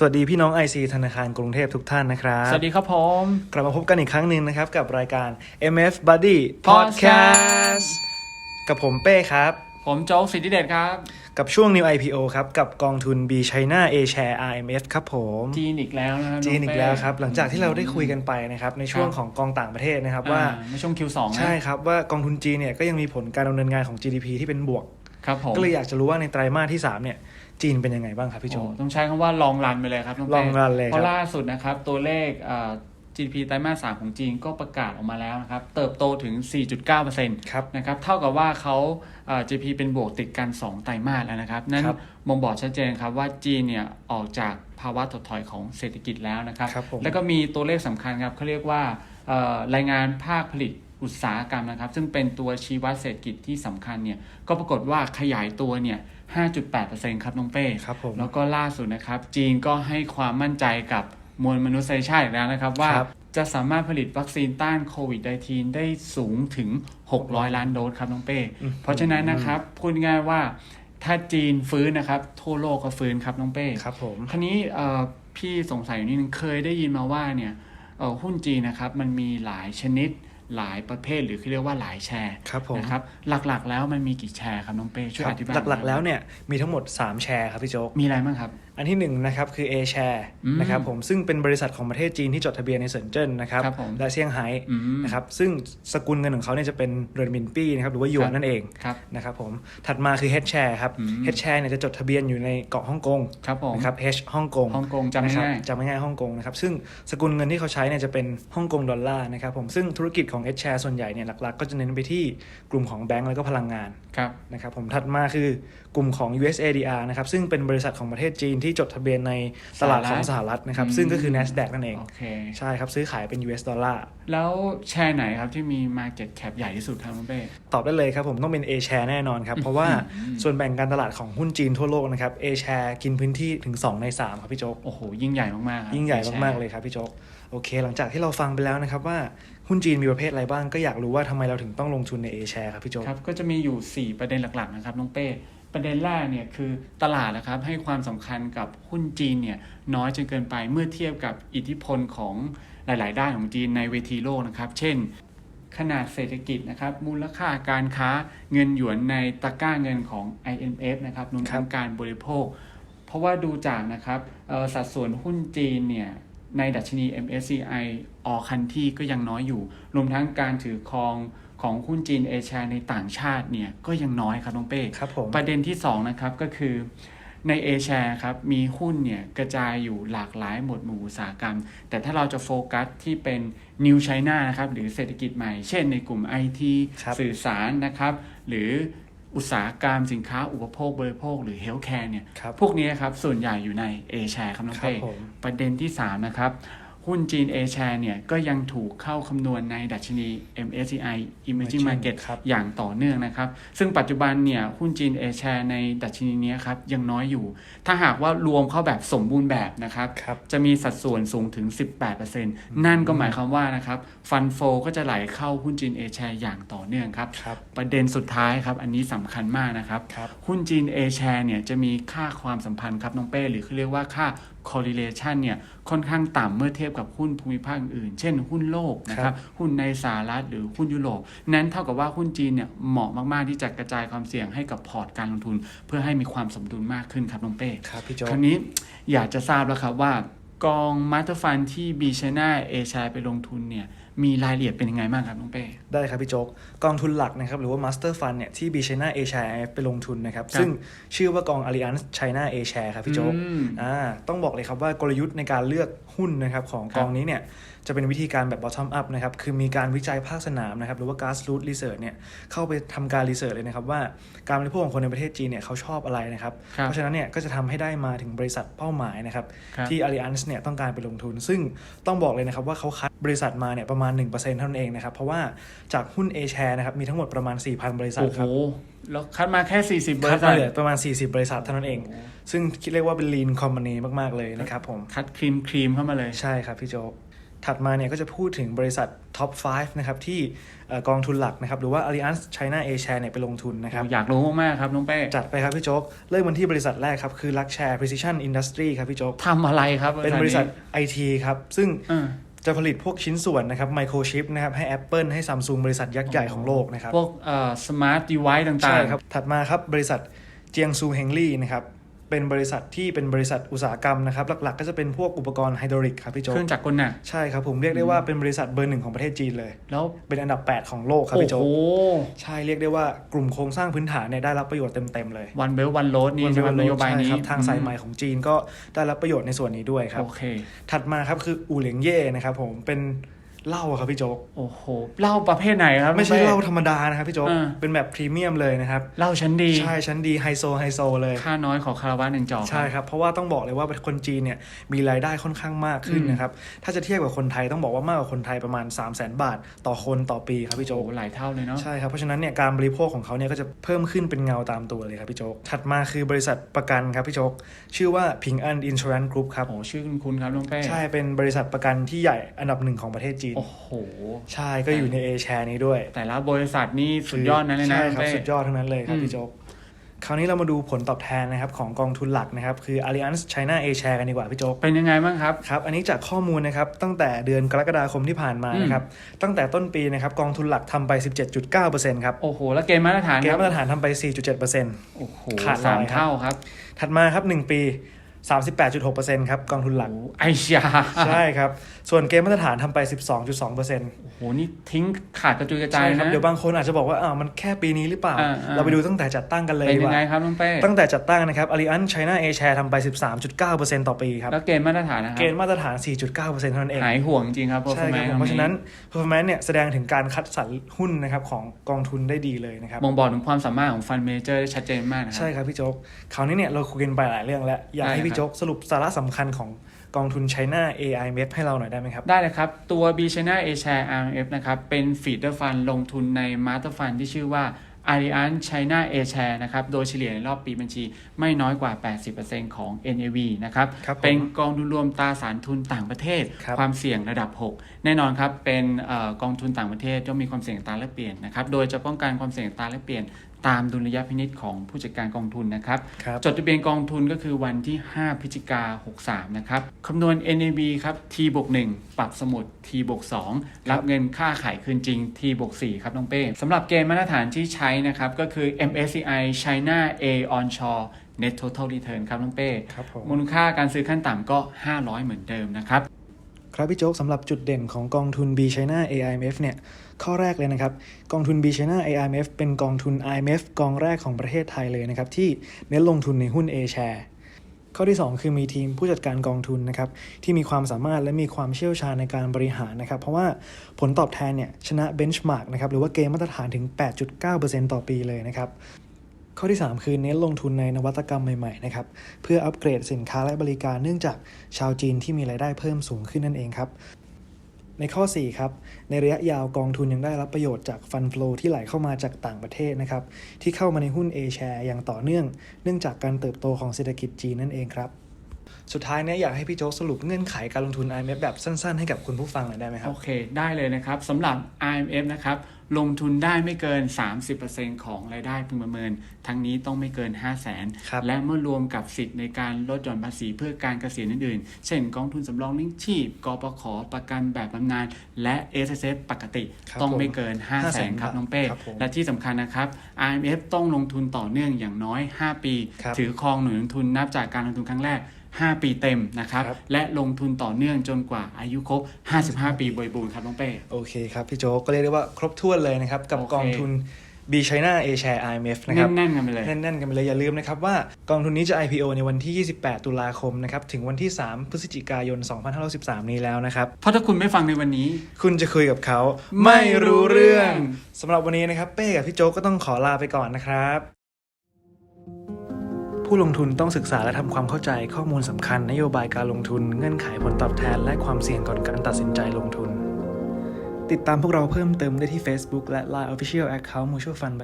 สวัสดีพี่น้อง IC ธนาคารกรุงเทพทุกท่านนะครับ สวัสดีครับผม กลับมาพบกันอีกครั้งหนึ่งนะครับ กับรายการ MF Buddy Podcast Podcast กับผมเป้ครับ ผมโจ๊กสิทธิเดชครับ กับช่วง New IPO ครับ กับกองทุน B China A Share RMF ครับผมจีนอีกแล้วนะครับจีนอีกแล้วครับ หลังจากที่เราได้คุยกันไปนะครับ ในช่วงครับของกองต่างประเทศนะครับอ่ว่าในช่วง Q2 นะใช่ครับว่ากองทุนจีนเนี่ยก็ยังมีผลการดำเนินงานของ GDP ที่เป็นบวกครับผมก็เลยอยากจะรู้ว่าในไตรมาสที่3เนี่ย จีนเป็นยังไงบ้างครับพี่โจ โอ้ต้องใใช้คำว่าลองรันไปเลยครับน้องเป้ long run เลยครับ เพราะล่าสุดนะครับ ตัวเลขเอ่อ GDP ไตรมาส3ของจีนก็ประกาศออกมาแล้วนะครับ เติบโตถึง 4.9%ครับนะครับ เท่ากับว่าเขาเอ่อ GDP เป็นบวกติดกัน 2 ไตรมาสแล้วนะครับ นั่นครับบ่งบอกชัดเจนครับว่าจีนเนี่ยออกจากภาวะถดถอยของเศรษฐกิจแล้วนะครับ ครับผม แล้วก็มีตัวเลขสำคัญครับเขาเรียกว่าเอ่อรายงานภาคผลิตอุตสาหกรรมนะครับ ซึ่งเป็นตัวชี้วัดเศรษฐกิจที่สำคัญเนี่ยก็ปรากฏว่าขยายตัวเนี่ย 5.8%ครับน้องเป้ครับผมแล้วก็ล่าสุดนะครับ จีนก็ให้ความมั่นใจกับมวลมนุษยชาติอีกแล้วนะครับว่าครับจะสามารถผลิตวัคซีนต้านโควิด -19 ได้สูงถึง 600 ล้านโดสครับน้องเป้อืมเพราะฉะนั้นนะครับพูดง่ายๆว่าถ้าจีนฟื้นนะครับ ทั่วโลกก็ฟื้นครับน้องเป้ครับผมคราวนี้เอ่อพี่สงสัยอยู่นิดนึงเคยได้ยินมาว่าเนี่ยเอ่อหุ้นจีนนะครับมันมีหลายชนิด หลายประเภทหรือเขาเรียกว่าหลายแชร์ครับผมนะครับหลักๆ แล้วมันมีกี่แชร์ครับน้องเป้ช่วยครัอบธิบายหลักๆน่อยแล้วเนี่ยมีทั้งหมด 3 แชร์ครับพี่โจ๊กมีอะไรบ้างครับ อันที่หนึ่งนะครับคือ A share อืมนะครับผมซึ่งเป็นบริษัทของประเทศจีนที่จดทะเบียนในเซินเจิ้นนะครับครับผมและเซี่ยงไฮ้อืมนะครับซึ่งสกุลเงินของเขาเนี่ยจะเป็นเรนมินปี้นะครับหรือว่าหยวนครับนั่นเองครับนะครับผมถัดมาคือ H share ครับอืม H share เนี่ยจะจดทะเบียนอยู่ในเกาะฮ่องกงครับผมนะครับ H ฮ่องกงฮ่องกงจำนะครับง่ายจำง่ายๆฮ่องกงนะครับซึ่งสกุลเงินที่เขาใช้เนี่ยจะเป็นฮ่องกงดอลลาร์นะครับผมซึ่งธุรกิจของ H share ส่วนใหญ่เนี่ยหลักๆ ก็จะเน้นไปที่กลุ่มของแบงก์แล้วก็พลังงานๆครับนะครับผมถัดมาคือกลุ่มของ USADR นะครับซึ่งเป็นบริษัทของประเทศจีนที่จดทะเบียนในตลาดของสหรัฐนะครับอืมซึ่งก็คือ NASDAQ นั่นเองโอเคใช่ครับซื้อขายเป็น US ดอลลาร์แล้วแชร์ไหนครับที่มี Market Cap ใหญ่ที่สุดครับน้องเป้ตอบได้เลยครับผมต้องเป็น A share แน่นอนครับ เพราะว่าส่วนแบ่งการตลาดของหุ้นจีนทั่วโลกนะครับ A share กินพื้นที่ถึง 2 ใน 3 ครับพี่โจ๊กโอ้โหยิ่งใหญ่มากๆครับยิ่งใหญ่แชร์มากๆเลยครับพี่โจ๊กโอเค หลังจากที่เราฟังไปแล้วนะครับว่าหุ้นจีนมีประเภทอะไรบ้างก็อยากรู้ว่าทำไมเราถึงต้องลงทุนใน A share ครับพี่โจ๊กครับก็จะมีอยู่ 4 ประเด็นหลักๆนะครับน้องเป้ ประเด็นแรกเนี่ยคือตลาดนะครับให้ความสำคัญกับหุ้นจีนเนี่ยน้อยจนเกินไปเมื่อเทียบกับอิทธิพลของหลาย ๆ ด้านของจีนในเวทีโลกนะครับ เช่น ขนาดเศรษฐกิจนะครับมูลค่าการค้าเงินหยวนในตะกร้าเงินของ IMF นะครับรวมทั้งการบริโภค เพราะว่าดูจากนะครับสัดส่วนหุ้นจีนเนี่ยในดัชนี MSCI All Country ก็ยังน้อยอยู่ รวมทั้งการถือครอง ของหุ้นจีนเอชาในต่างชาติเนี่ยก็ยังน้อยครับน้องเป้ครับผมประเด็นที่2นะครับก็คือในเอชาครับมีหุ้นเนี่ยกระจายอยู่หลากหลายหมวดหมู่อุตสาหกรรม แต่ถ้าเราจะโฟกัสที่เป็น New China นะครับหรือเศรษฐกิจใหม่ เช่นในกลุ่ม IT ครับสื่อสารนะครับ หรืออุตสาหกรรมสินค้าอุปโภคบริโภค หรือเฮลท์แคร์เนี่ยครับพวกนี้ครับส่วนใหญ่อยู่ใน A share ครับน้องครับเป้ผมประเด็นที่3นะครับ หุ้นจีน A share เนี่ยก็ยังถูกเข้าคำนวณในดัชนี MSCI Emerging Market ครับอย่างต่อเนื่องนะครับ ซึ่งปัจจุบันเนี่ยหุ้นจีน A share ในดัชนีเนี้ยครับยังน้อยอยู่ ถ้าหากว่ารวมเข้าแบบสมบูรณ์แบบนะครับครับจะมีสัดส่วนสูงถึง 18%นั่นก็หมายความว่านะครับฟันโฟก็จะไหลเข้าหุ้นจีน A share อย่างต่อเนื่องครับครับประเด็นสุดท้ายครับอันนี้สำคัญมากนะครับครับหุ้นจีน A share เนี่ยจะมีค่าความสัมพันธ์ครับน้องเป้หรือเขาเรียกว่าค่า correlation เนี่ยค่อนข้างต่ำเมื่อเทียบกับหุ้นภูมิภาคอื่นๆ เช่นหุ้นโลกนะครับหุ้นในสหรัฐหรือหุ้นยุโรปนั้นเท่ากับว่าหุ้นจีนเนี่ยเหมาะมากๆที่จะกระจายความเสี่ยงให้กับพอร์ตการลงทุน เพื่อให้มีความสมดุลมากขึ้นครับน้องเป้ครับพี่โจ๊กคราวนี้อยากจะทราบแล้วครับว่ากองมาสเตอร์ฟันที่บีชนาเอชาไปลงทุนเนี่ย มีรายละเอียดเป็นยังไงบ้างครับน้องเป้ ได้ครับพี่โจ๊กกองทุนหลักนะครับหรือว่า Master Fund เนี่ยที่ B China A Share IF ไปลงทุนนะครับครับ ซึ่งชื่อว่ากอง Allianz China A Share ครับพี่โจ๊กอืมอ่าต้องบอกเลยครับว่ากลยุทธ์ในการเลือกหุ้นนะครับของครับกองนี้เนี่ยจะเป็นวิธีการแบบ bottom up นะครับ คือมีการวิจัยภาคสนามนะครับ หรือว่า grassroots research เนี่ย เข้าไปทำการ research เลยนะครับ ว่าการบริโภคของคนในประเทศจีนเนี่ยเขาชอบอะไรนะครับครับเพราะฉะนั้นเนี่ยก็จะทำให้ได้มาถึงบริษัทเป้าหมายนะครับครับ ที่ Allianz เนี่ยต้องการไปลงทุน ซึ่งต้องบอกเลยนะครับว่าเขาคัดบริษัทมาเนี่ยประมาณ 1%เท่านั้นเองนะครับ เพราะว่าจากหุ้น A share นะครับมีทั้งหมดประมาณ 4,000 บริษัทโอ้คโหรับแล้วคัดมาแค่ 40บคัดริษัมาทเหลือประมาณ 40 บริษัทเท่านั้นเอง ซึ่งคิดเรียกว่าเป็น lean company มาก ๆ เลยนะครับผม คัดครีมครีมเข้ามาเลย ใช่ครับพี่โจ๊ก ถัดมาเนี่ยก็จะพูดถึงบริษัท Top 5นะครับ ที่เอ่อกองทุนหลักนะครับ หรือว่า Allianz China A Share เนี่ยไปลงทุนนะครับ อยากรู้มากๆครับ น้องเป้ จัดไปครับพี่โจ๊ก เริ่มกันที่บริษัทแรกครับ คือ Luxshare Precision Industry ครับพี่โจ๊กทำอะไรครับ เป็นบริษัท IT ครับ ซึ่งอ่าจะผลิตพวกชิ้นส่วนนะครับไมโครชิปนะครับ ให้ Apple ให้ Samsung บริษัทยักษ์ใหญ่ของโลกนะครับ พวกเอ่อสมาร์ทดีไวซ์ต่างๆใช่ครับถัดมาครับบริษัทเจียงซูเฮงลี่นะครับ เป็นบริษัทที่เป็นบริษัทอุตสาหกรรมนะครับ หลักๆ ก็จะเป็นพวกอุปกรณ์ไฮดรอลิกครับพี่โจ๊เคกรื่องจักรกลหนักใช่ครับผมเรียกได้ว่าเป็นบริษัทเบอร์หนึ่งของประเทศจีนเลย แล้วเป็นอันดับ 8 ของโลกครับโอ้พี่โจ๊กโหใช่เรียกได้ว่ากลุ่มโครงสร้างพื้นฐานเนี่ยได้รับประโยชน์เต็มๆเลยวันเบลวันโรดนี่ใช่ไหมนโยบายนี้ใช่ครับทางสายใหม่ของจีนก็ได้รับประโยชน์ในส่วนนี้ด้วยครับโอเคถัดมาครับคืออูเหลียงเย่นะครับผมเป็น เหล้าครับพี่โจ๊กโอ้โหเหล้าประเภทไหนครับไม่ใช่น้องเหป้ล้าธรรมดานะครับพี่โจ๊กอ่าเป็นแบบพรีเมียมเลยนะครับเหล้าชั้นดีใช่ชั้นดีไฮโซไฮโซเลยค่าน้อยขอคาราวะหนึ่งจอกใช่ครับเพราะว่าต้องบอกเลยว่าคนจีนเนี่ยมีรายได้ค่อนข้างมากขึ้นอืมนะครับถ้าจะเทียบกับคนไทยต้องบอกว่ามากกว่าคนไทยประมาณ 3 0 0 0 0 0บาท ต่อคนต่อปีครับพี่โอ้โจ๊โหกหลายเท่าเลยเนาะใช่ครับเพราะฉะนั้นเนี่ยการบริโภคของเขาเนี่ยก็จะเพิ่มขึ้นเป็นเงาตามตัวเลยครับพี่โจ๊กถัดมาคือบริษัทประกันครับพี่โจ๊กชื่อว่าพิงอันอินช r รน c ์กรุ๊ปครับโอ้โหชื่อคุณคุณครับน้องเป้ใช่เป็นบริษัทประกันที่ใหญ่อันดับหนึ่งของประเทศจีนโอ้โห ใช่ก็อยู่ในเอแชร์นี้ด้วย แต่ละบริษัทนี่สุดยอดนั้นเลยนะใช่น้องครับเป้สุดยอดทั้งนั้นเลยครับอืมพี่โจ๊กคราวนี้เรามาดูผลตอบแทนนะครับของกองทุนหลักนะครับ คือ Allianz China A Share กันดีกว่าพี่โจ๊กเป็นยังไงบ้างครับครับ อันนี้จากข้อมูลนะครับตั้งแต่เดือนกรกฎาคมที่ผ่านมานะครับตั้งแต่ต้นปีนะครับกองทุนหลักทำไป 17.9%ครับโอ้โห แล้วเกณฑ์มาตรฐานเกคณรัฑ์บมาตรฐานทำไป 4.7%โอ้โหขาดสามลอยครับเท่าครับ ถัดมาครับ 1 ปี 38.6%ครับกองทุนหลักโอ้โหไอชาใช่ครับ ส่วนเกณฑ์มาตรฐานทำไป 12.2%โอ้โห นี่ทิ้งขาดกระจุยกระจาใช่ยครับนะเดี๋ยวบางคนอาจจะบอกว่าอ้าวมันแค่ปีนี้หรือเปล่าอ่าอ่าเราไปดูตั้งแต่จัดตั้งกันเลยเป็นดีกยังว่าไงครับน้องเป้ตั้งแต่จัดตั้งนะครับ Allianz China A Share ทำไป 13.9%ต่อปีครับ แล้วเกณฑ์มาตรฐานนะครัเกณฑ์มาตรฐาน 4.9%เท่านั้นเอง หายห่วงจริงครับใช่ครับผม performance เพราะฉะนั้น performance เนี่ยแสดงถึงการคัดสรรหุ้นนะครับของกองทุนได้ดีเลยนะครับบ่งบอกถึงความสามารถของฟันเมเจอร์ได้ชัดเจนมากนะครัใช่ครับพี่โจ๊กคราวนี้เนี่ยเราคุยกันไปหลายเรื่องแล้วอยากได้ให้ครับพี่โจ๊กสรุปสาระสำคัญของกองทุน China AI m e d ให้เราหน่อยได้ไหมครับ ได้เลยครับ ตัว B China A Share RMF นะครับ เป็นฟีดเดอร์ฟันลงทุนในมาสเตอร์ฟันที่ชื่อว่า Allianz China A Share นะครับ โดยเฉลี่ยในรอบปีบัญชีไม่น้อยกว่า 80%ของ NAV นะครับครับผมเป็นกองทุนรวมตราสารทุนต่างประเทศครับความเสี่ยงระดับ 6 แน่นอนครับ เป็นเออกองทุนต่างประเทศย่อมมีความเสี่ยงอัตราแลกเปลี่ยนนะครับ โดยจะป้องกันความเสี่ยงอัตราแลกเปลี่ยน ตามดุลยพินิษของผู้จัดการกองทุนนะครับครับจดทะเบียนกองทุนก็คือวันที่ 5 พฤศจิกา63 นะครับคำนวณ NAV ครับ T บวก1ปรับสมุด T บวก2รับเงินค่าขายคืนจริง T บวก4ครับน้องเป้สำหรับเกณฑ์มาตรฐานที่ใช้นะครับก็คือ MSCI China A Onshore Net Total Return ครับน้องเป้ครับผมมูลค่าการซื้อขั้นต่ำก็ 500 เหมือนเดิมนะครับ ครับพี่โจ๊กสำหรับจุดเด่นของกองทุน B China AIMF เนี่ยข้อแรกเลยนะครับ กองทุน B China AIMF เป็นกองทุน IMF กองแรกของประเทศไทยเลยนะครับที่เน้นลงทุนในหุ้น A share ข้อที่ 2 คือมีทีมผู้จัดการกองทุนนะครับที่มีความสามารถและมีความเชี่ยวชาญในการบริหารนะครับเพราะว่าผลตอบแทนเนี่ยชนะเบนช์มาร์กนะครับหรือว่าเกณฑ์มาตรฐานถึง 8.9%ต่อปีเลยนะครับ ข้อที่ 3 คือเน้นลงทุนในนวัตกรรมใหม่ๆนะครับเพื่ออัปเกรดสินค้าและบริการเนื่องจากชาวจีนที่มีรายได้เพิ่มสูงขึ้นนั่นเองครับในข้อ 4 ครับ ในระยะยาวกองทุนยังได้รับประโยชน์จากฟันฟลูที่ไหลเข้ามาจากต่างประเทศนะครับ ที่เข้ามาในหุ้น A share อย่างต่อเนื่อง เนื่องจากการเติบโตของเศรษฐกิจจีนนั่นเองครับ สุดท้ายเนี่ยอยากให้พี่โจ๊กสรุปเงื่อนไขการลงทุน IMF แบบสั้นๆ ให้กับคุณผู้ฟังหน่อยได้ไหมครัโอบเค ได้เลยนะครับสำหรับ IMF นะครับลงทุนได้ไม่เกิน 30%ของรายได้พึงประเมิน ทั้งนี้ต้องไม่เกิน 5 0 0 0 0นครับและเมื่อรวมกับสิทธิ์ในการลดหย่อนภาษีเพื่อการเกษียณอื่นๆ เช่นกองทุนสำรองเลี้ยงชีพ กปขประกันแบบบำนาญและ s s f ปกติครับต้องไม่ผมเกิน 5 0 0 0 0 0ครับน้องเป้ครับผมและที่สำคัญนะครับ IMF ต้องลงทุนต่อเนื่องอย่างน้อย 5 ปีครับถือครองหน่วยลงทุนนับจากการลงทุนครั้งแรก 5 ปีเต็มนะครับ ครับ และลงทุนต่อเนื่องจนกว่าอายุครบ 55 ปีบริบูรณ์ครับน้องเป้ โอเคครับ พี่โจ๊กก็เรียกได้ว่าครบถ้วนเลยนะครับ กับโอเค กองทุน B China A share IMF นะครับ แน่นๆกันไปเลย แน่นๆ กันไปเลยอย่าลืมนะครับว่ากองทุนนี้จะ IPO ในวันที่ 28 ตุลาคมนะครับถึงวันที่ 3 พฤศจิกายน 2513 นี้แล้วนะครับ เพราะถ้าคุณไม่ฟังในวันนี้ คุณจะคุยกับเขาไม่รู้เรื่องสำหรับวันนี้นะครับ เป้กับพี่โจ๊กก็ต้องขอลาไปก่อนนะครับ ผู้ลงทุนต้องศึกษาและทำความเข้าใจข้อมูลสำคัญ นโยบายการลงทุน เงื่อนไขผลตอบแทน และความเสี่ยงก่อนการตัดสินใจลงทุน ติดตามพวกเราเพิ่มเติมได้ที่ Facebook และ Line Official Account Mutual Fund